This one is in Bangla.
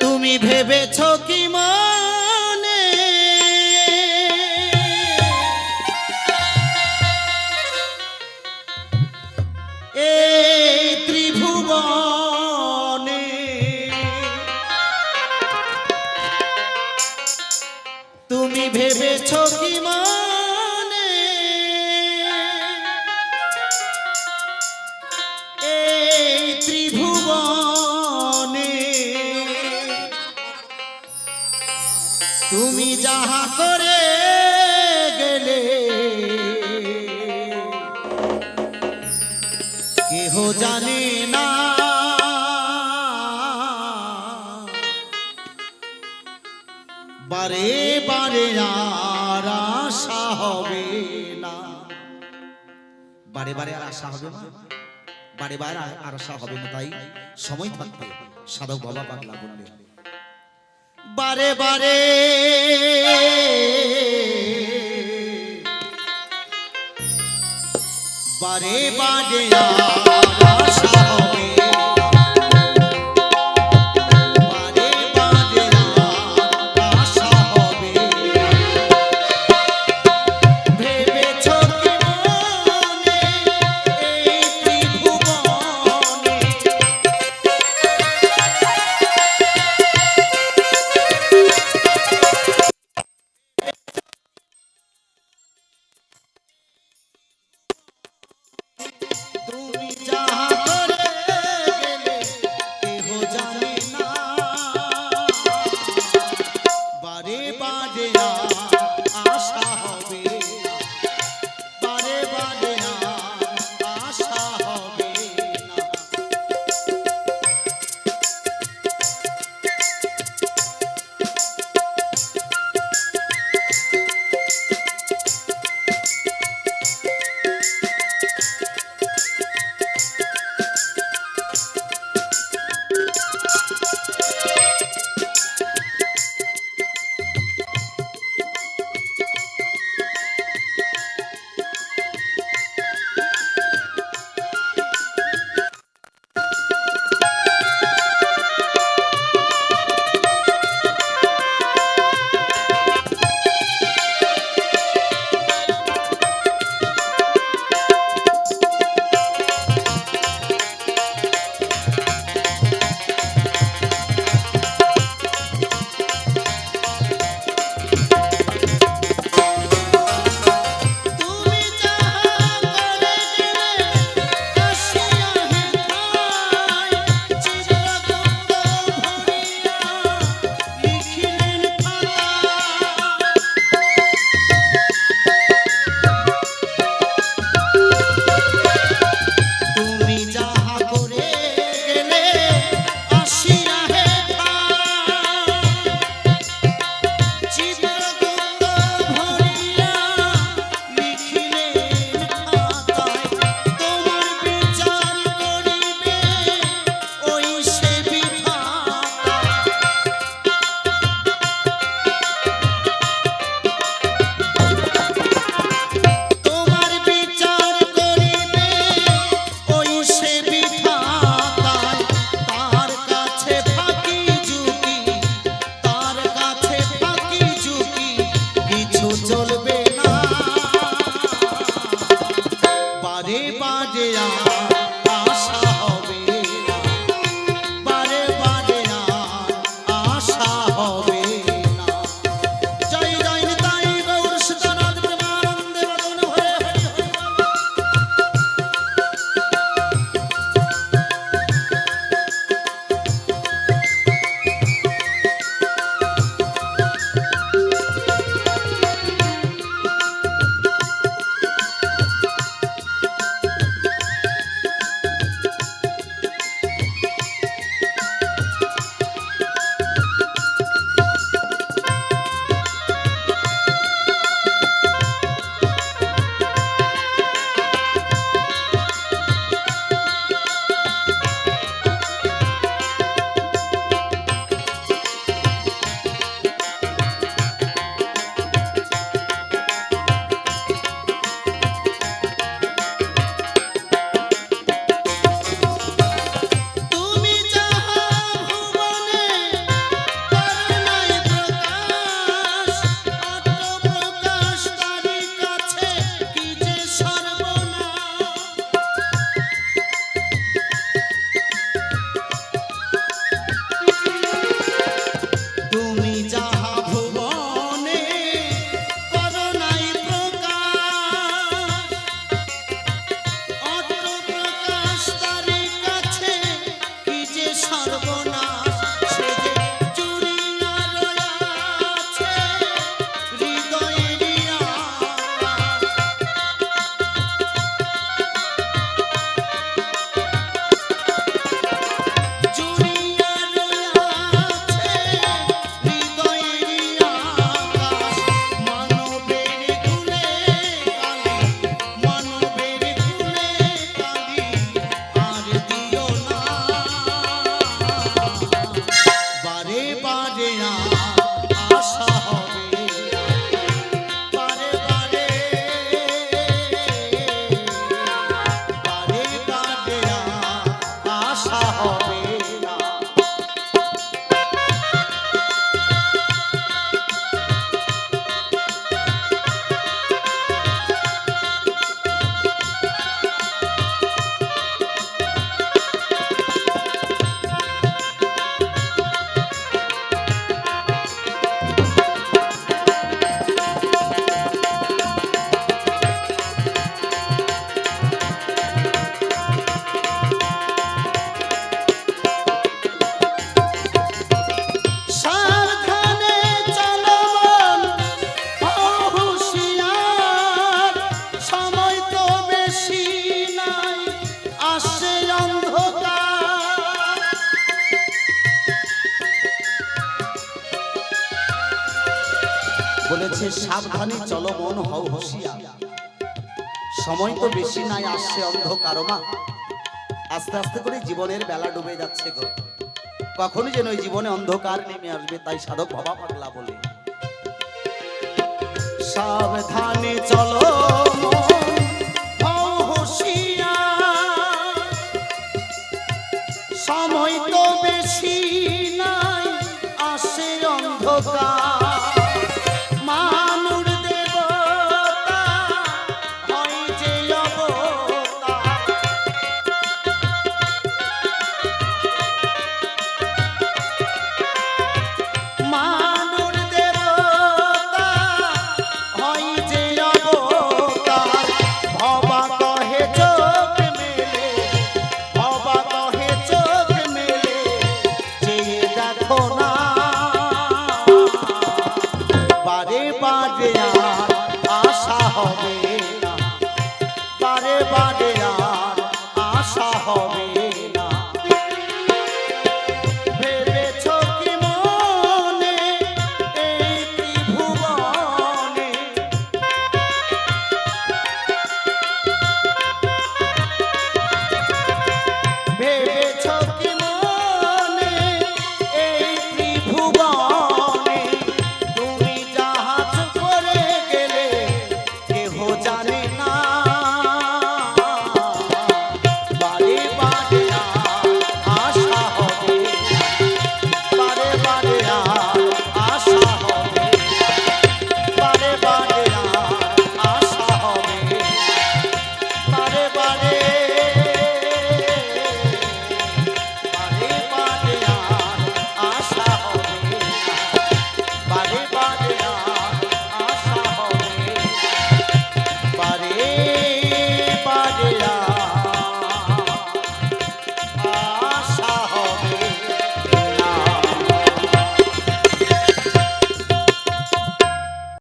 তুমি ভেবেছ কি মনে? এই ত্রিভুবনে তুমি ভেবেছ কি মনে? তুমি যাহা করে গেলে কেহ জানে না। বারে বারে আর আশা হবে না। বারে বারে আর আশা হবে না? বারে বারে আর- আশা হবে না তাই সময় থাকবে সাধক বাবা বাংলা বললেন। বারে বারে। বারে বারে আশা হবে। বলছে, সাবধানে চলো মন, হও হসিয়া সময় তো বেশি নাই আসছে অন্ধকার মা। আস্তে আস্তে করে জীবনের বেলা ডুবে যাচ্ছে গো। কখনো যেন ওই জীবনে অন্ধকার নেমে আসবে, তাই সাধক বাবা পাগলা বলে। সাবধানে চলো মন